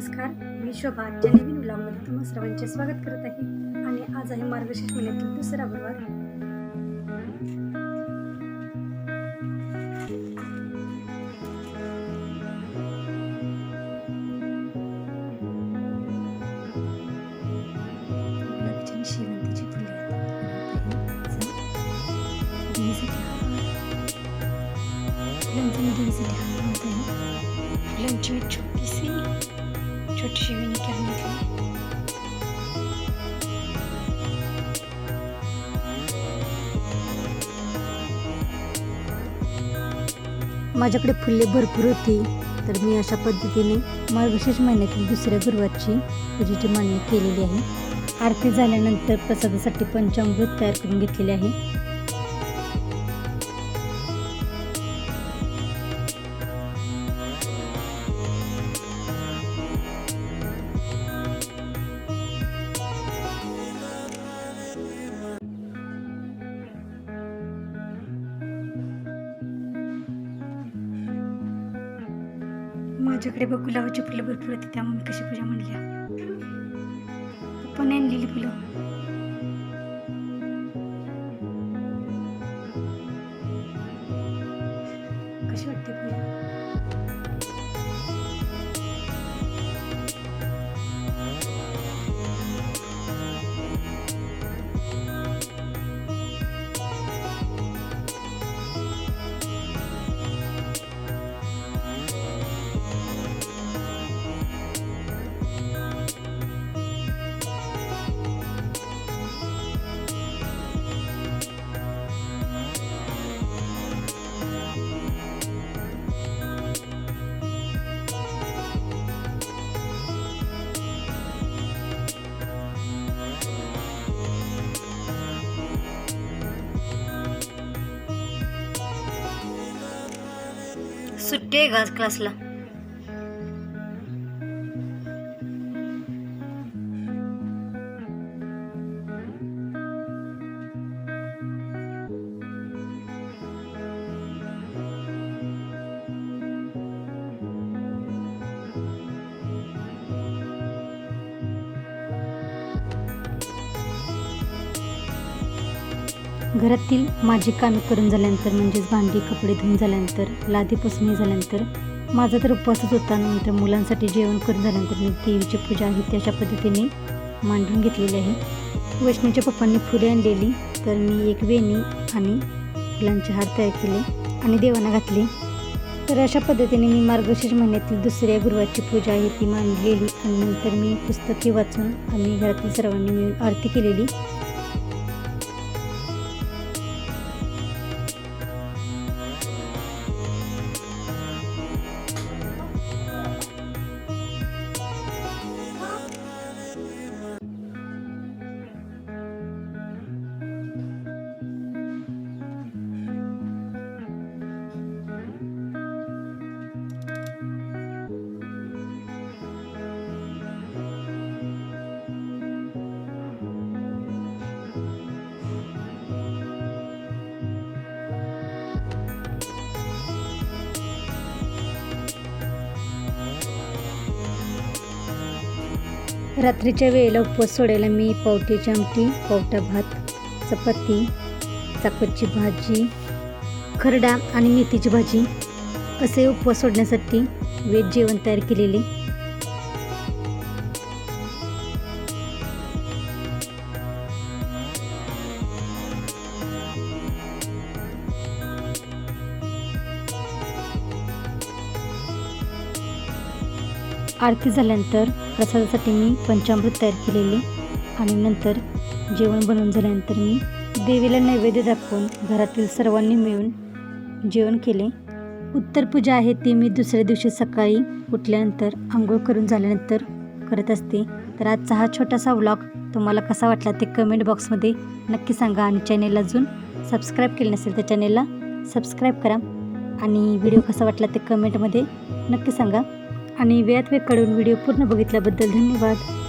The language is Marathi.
नमस्कार मी शोभा आजच्या नवीन तुम्हा सर्वांचे स्वागत करत आहे. आणि आज आहे मार्गशीर्ष महिन्यातील दुसरा गुरुवार. गुलाबाची आणि शेवंतीची फुले. छोटीशी छोटीशी वेणी करून माझ्याकडे फुले भरपूर होती तर मी अशा पद्धतीने मार्गशीर्ष महिन्यातील दुसऱ्या गुरुवारची पूजेची मांडणी केलेली आहे. आरती झाल्यानंतर प्रसादासाठी पंचामृत तयार करून घेतलेले आहे. आमच्याकडे बघ गुलाबाची फुलं भरपूर होती त्यामुळे कशी पूजा म्हणल्या पप्पाने आणलेली फुलं. सुट्टी आहे क्लासला घरातील माझी कामे करून झाल्यानंतर म्हणजेच भांडी कपडे धुवून झाल्यानंतर लादी पुसणी झाल्यानंतर माझा तर उपवासच होता नंतर मुलांसाठी जेवण करून झाल्यानंतर मी देवीची पूजा आहे त्याच्या पद्धतीने मांडून घेतलेली आहे. वैष्णवच्या पप्पांनी फुले आणलेली तर मी एक वेणी आणि फुलांचे हार तयार केले आणि देवांना घातले. तर अशा पद्धतीने मी मार्गशीर्ष महिन्यातील दुसऱ्या गुरुवारची पूजा आहे ती मांडलेली. आणि नंतर मी पुस्तके वाचून आणि घरातील सर्वांनी मिळून आरती केलेली. रात्रीच्या वेळेला उपवास सोडायला मी पावट्याची आमटी पावटा भात चपाती चाकवतची भाजी खरडा आणि मेथीची भाजी असे उपवास सोडण्यासाठी वेज जेवण तयार केलेले. आरती झाल्यानंतर प्रसादासाठी मी पंचामृत तयार केलेले आणि नंतर जेवण बनवून झाल्यानंतर मी देवीला नैवेद्य दाखवून घरातील सर्वांनी मिळून जेवण केले. उत्तर पूजा आहे ती मी दुसऱ्या दिवशी सकाळी उठल्यानंतर आंघोळ करून झाल्यानंतर करत असते. तर आजचा हा छोटासा व्लॉग तुम्हाला कसा वाटला ते कमेंट बॉक्समध्ये नक्की सांगा आणि चॅनेल अजून सबस्क्राईब केले नसेल तर चॅनेलला सबस्क्राईब करा. आणि व्हिडिओ कसा वाटला ते कमेंटमध्ये नक्की सांगा. आणि वेळात वेळ काढून व्हिडिओ पूर्ण बघितल्याबद्दल धन्यवाद.